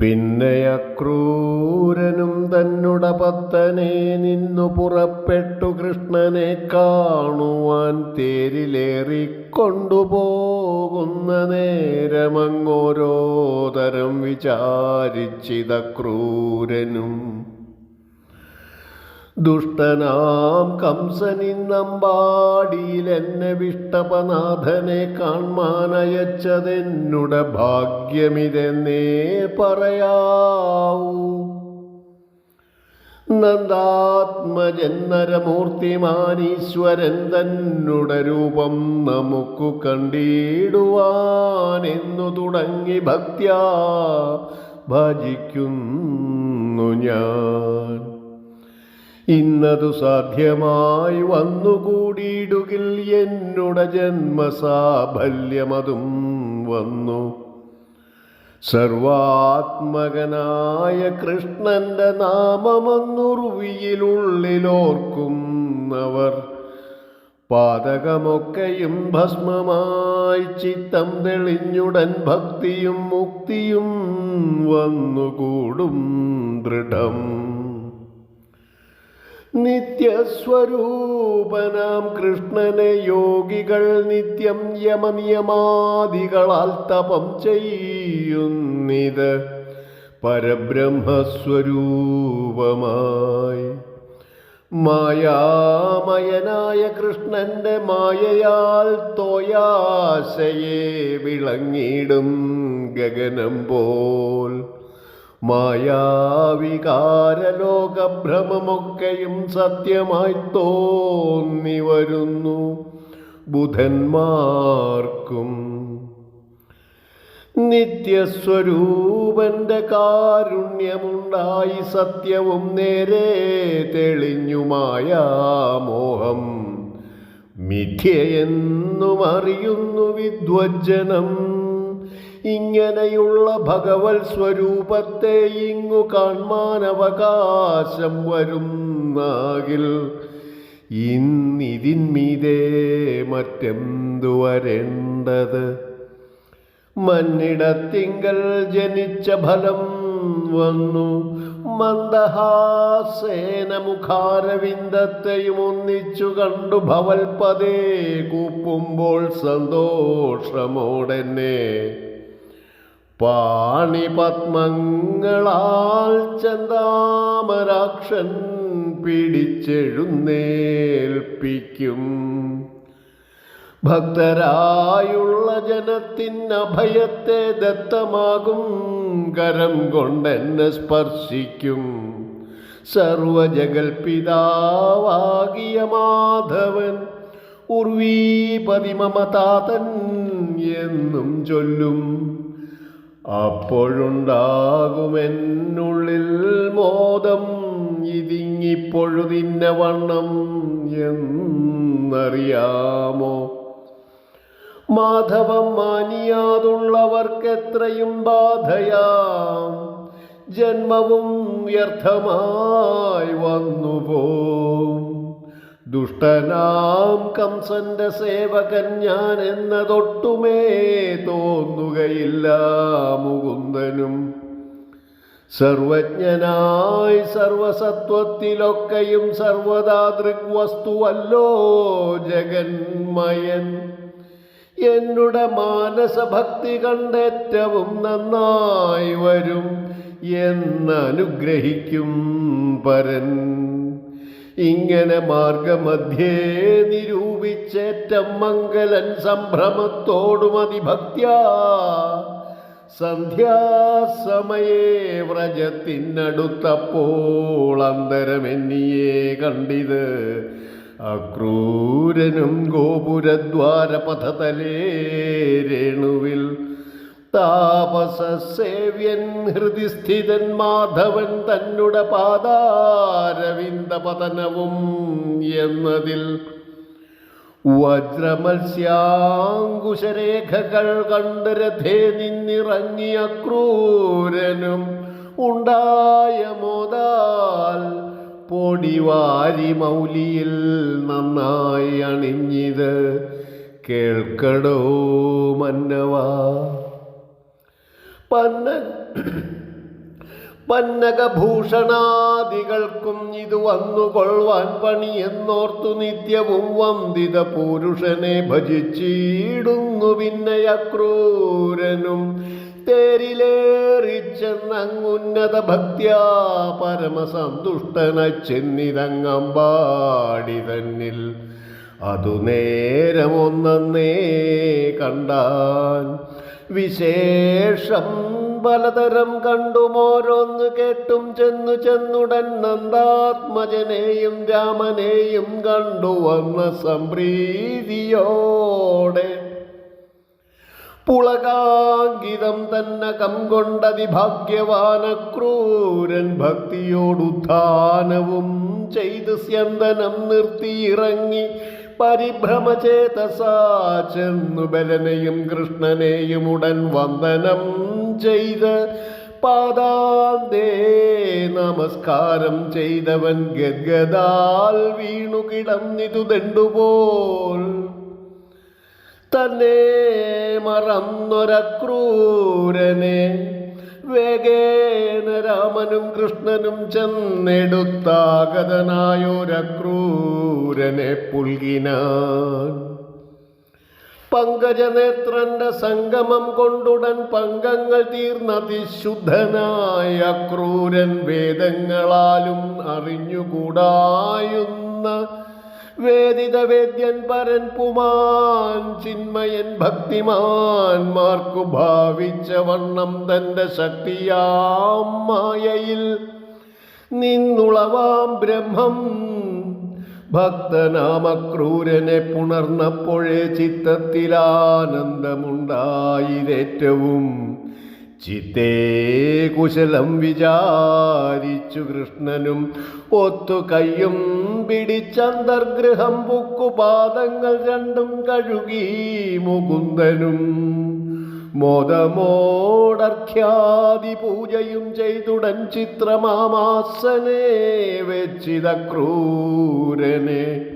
പിന്നെ അക്രൂരനും തന്നുട പത്തനെ നിന്നു പുറപ്പെട്ടു കൃഷ്ണനെ കാണുവാൻ തേരിലേറിക്കൊണ്ടുപോകുന്ന നേരമങ്ങോരോ തരം വിചാരിച്ചിതക്രൂരനും. ദുഷ്ടനാം കംസനിന്നമ്പാടിയിലെന്നെ വിഷ്ടപനാഥനെ കാൺമാനയച്ചതെന്നുട ഭാഗ്യമിതെന്നേ പറയാവൂ. നന്ദാത്മജന്നരമൂർത്തിമാനീശ്വരൻ തന്നുട രൂപം നമുക്കു കണ്ടിടുവാനെന്നു തുടങ്ങി ഭക്ത്യാ ഭജിക്കുന്നു ഞാൻ. ഇന്നതു സാധ്യമായി വന്നുകൂടിയിടുകിൽ എന്നുട ജന്മസാഫല്യമതും വന്നു. സർവാത്മകനായ കൃഷ്ണന്റെ നാമമെന്നുറുവിയിലുള്ളിലോർക്കുന്നവർ പാതകമൊക്കെയും ഭസ്മമായി ചിത്തം തെളിഞ്ഞുടൻ ഭക്തിയും മുക്തിയും വന്നുകൂടും ദൃഢം. നിത്യസ്വരൂപനാം കൃഷ്ണനെ യോഗികൾ നിത്യം യമനിയമാദികളാൽ തപം ചെയ്യുന്നിത് പരബ്രഹ്മസ്വരൂപമായി. മായാമയനായ കൃഷ്ണന്റെ മായയാൽ തോയാശയെ വിളങ്ങിടും ഗഗനം പോൽ. മായാവികാരലോകഭ്രമമൊക്കെയും സത്യമായി തോന്നി വരുന്നു ബുധന്മാർക്കും. നിത്യസ്വരൂപന്റെ കാരുണ്യമുണ്ടായി സത്യവും നേരെ തെളിഞ്ഞുമായ മോഹം മിഥ്യയെന്നും അറിയുന്നു വിദ്വജ്ജനം. ഇങ്ങനെയുള്ള ഭഗവത് സ്വരൂപത്തെ ഇങ്ങു കാൺമാൻ അവകാശം വരുന്നാകിൽ ഇന്നിതിന്മീതേ മറ്റെന്തു വരേണ്ടത്? മന്നിടത്തിങ്കൽ ജനിച്ച ഫലം വന്നു. മന്ദഹാസേന മുഖാരവിന്ദത്തെയും ഒന്നിച്ചു കണ്ടു ഭവൽപതേ കൂപ്പുമ്പോൾ സന്തോഷമോടെന്നെ. പാണിപത്മങ്ങളാൽ ചന്താമരാക്ഷൻ പിടിച്ചെഴുന്നേൽപ്പിക്കും. ഭക്തരായുള്ള ജനത്തിൻ അഭയത്തെ ദത്തമാകും കരം കൊണ്ടെന്നെ സ്പർശിക്കും. സർവജഗൽപിതാവാകിയ മാധവൻ ഉർവീപതി മമതാതൻ എന്നും ചൊല്ലും. അപ്പോഴുണ്ടാകുമെന്നുള്ളിൽ മോദം ഇതിങ്ങിപ്പൊഴുതിന്ന വണ്ണം എന്നറിയാമോ? മാധവം മാനിയാതുള്ളവർക്കെത്രയും ബാധയാം. ജന്മവും വ്യർത്ഥമായി വന്നുപോം ദുഷ്ടനാം കംസന്റെ സേവകൻ ഞാൻ എന്നതൊട്ടുമേ തോന്നുകയില്ല മുകുന്ദനും. സർവജ്ഞനായി സർവസത്വത്തിലൊക്കെയും സർവദാ ദൃഗ്വസ്തുവല്ലോ ജഗന്മയൻ. എന്നുടെ മാനസഭക്തി കണ്ടേറ്റവും നന്നായി വരും എന്നനുഗ്രഹിക്കും പരൻ. ഇങ്ങനെ മാർഗമധ്യേ നിരൂപിച്ചേറ്റം മംഗലൻ സംഭ്രമത്തോടും അതിഭക്ത്യാ സന്ധ്യാസമയേ വ്രജത്തിനടുത്തപ്പോൾ അന്തരമെന്നിയെ കണ്ടിത്. അക്രൂരനും ഗോപുരദ്വാരപഥതലേ രേണുവിൽ താപസസേവ്യൻ ഹൃദി സ്ഥിതൻ മാധവൻ തന്നുടെ പാദാരവിന്ദ പതനവും എന്നതിൽ വജ്രമത്സ്യാങ്കുശരേഖകൾ കണ്ട് രഥേ നിന്നിറങ്ങിയ ക്രൂരനും ഉണ്ടായ മോദാൽ പൊടിവാരി മൗലിയിൽ നന്നായി അണിഞ്ഞിത്. കേൾക്കടോ മന്നവാ. പന്ന പന്നകഭൂഷണാദികൾക്കും ഇത് വന്നുകൊള്ളുവാൻ പണിയെന്നോർത്തു നിത്യവും വന്ദിത പുരുഷനെ ഭജിച്ചിടുന്നു പിന്നെ അക്രൂരനും. തേരിലേറിച്ചെന്നങ്ങുന്നത ഭക്ത്യാ പരമസന്തുഷ്ടന ചെന്നിതങ്ങമ്പാടി തന്നിൽ അതു നേരമൊന്നേ കണ്ടാൻ വിശേഷം പലതരം കണ്ടും ഓരോന്ന് കേട്ടും ചെന്നു ചെന്നുടൻ നന്ദാത്മജനെയും രാമനെയും കണ്ടുവന്ന സംപ്രീതിയോടെ. പുളകാങ്കിതം തന്നെ കം ഭാഗ്യവാന ക്രൂരൻ ഭക്തിയോടുത്ഥാനവും ചെയ്ത് സ്യന്തനം നിർത്തിയിറങ്ങി പരിഭ്രമചേതസാ ചെന്നു ബലനെയും കൃഷ്ണനെയും ഉടൻ വന്ദനം ചെയ്ത് പാദാന്തേ നമസ്കാരം ചെയ്തവൻ ഗദ്ഗദാൽ വീണു കിടന്നിതു തന്നെ മറന്നൊരക്രൂരനെ വേഗേന രാമനും കൃഷ്ണനും ചെന്നെടുത്താഗതനായൊരക്രൂരനെ പുൽകിനാൻ. പങ്കജനേത്രന്റെ സംഗമം കൊണ്ടുടൻ പങ്കങ്ങൾ തീർന്നതിശുദ്ധനായ ക്രൂരൻ വേദങ്ങളാലും അറിഞ്ഞുകൂടായുന്ന വേദിത വേദ്യൻ പരൻ പുമാൻ ചിന്മയൻ ഭക്തിമാന്മാർക്കു ഭാവിച്ച വണ്ണം തന്റെ ശക്തിയാം മായയിൽ. നിന്നുളവാം ബ്രഹ്മം ഭക്തനാമക്രൂരനെ പുണർന്നപ്പോഴേ ചിത്തത്തിലാനന്ദമുണ്ടായിരേറ്റവും. ചിത്തേ കുശലം വിചാരിച്ചു കൃഷ്ണനും. ഒത്തു കയ്യും പിടിച്ചന്തർഗൃഹം പുക്കുപാദങ്ങൾ രണ്ടും കഴുകി മുകുന്ദനും. മോദമോടർഖ്യാതി പൂജയും ചെയ്തുടൻ ചിത്രമാമാസനെ വെച്ചിത ക്രൂരനെ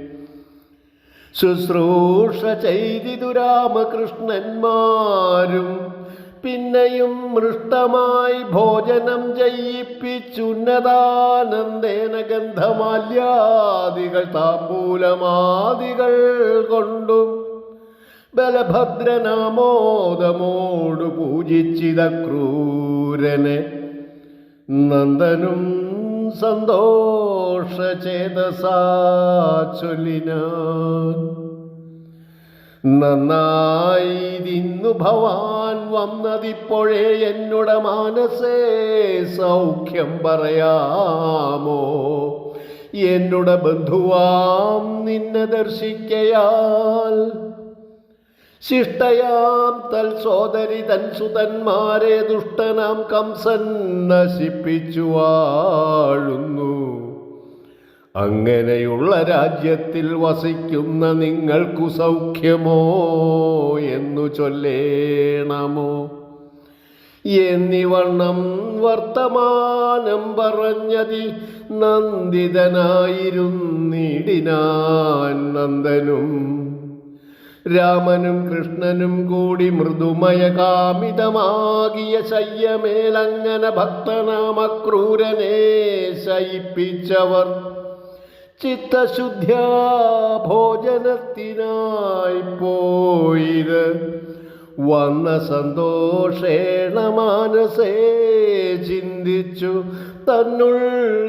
ശുശ്രൂഷ ചെയ്തിതു രാമകൃഷ്ണന്മാരും പിന്നെയും മൃഷ്ടമായി ഭോജനം ചെയ്യിപ്പിച്ചുന്നതാനന്ദേന ഗന്ധമാല്യാദികൾ താമ്പൂലമാദികൾ കൊണ്ടും ബലഭദ്രനാമോദമോടു പൂജിച്ചിത ക്രൂരനെ നന്ദനും സന്തോഷചേതസാ ചൊല്ലിനാൻ. നന്നായിന്നു ഭവാൻ വന്നതിപ്പോഴേ എന്നുടെ മാനസേ സൗഖ്യം പറയാമോ? എന്നുടെ ബന്ധുവാം നിന്നെ ദർശിക്കയാൽ. ശിഷ്ടയാം തൽ സോദരി തൻ സുതന്മാരെ ദുഷ്ടനാം കംസൻ നശിപ്പിച്ചു വാഴുന്നു. അങ്ങനെയുള്ള രാജ്യത്തിൽ വസിക്കുന്ന നിങ്ങൾക്കു സൗഖ്യമോ എന്നു ചൊല്ലേണമോ? എന്നിവണ്ണം വർത്തമാനം പറഞ്ഞതി നന്ദിതനായിരുന്നിടിനാൻ നന്ദനും. രാമനും കൃഷ്ണനും കൂടി മൃദുമയ കാമിതമാകിയ ശയ്യമേലങ്ങനെ ഭക്തനാമക്രൂരനെ ശയിപ്പിച്ചവർ. ചിത്തശുദ്ധ്യാ ഭോജനത്തിനായി പോയത് വന്ന സന്തോഷേണ മാനസേ ചിന്തിച്ചു തന്നുള്ളിലോർത്തിതോരോന്നേ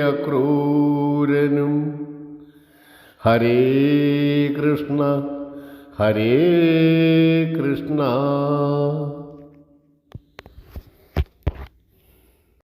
അക്രൂരനും. ഹരേ കൃഷ്ണ ഹരേ കൃഷ്ണ.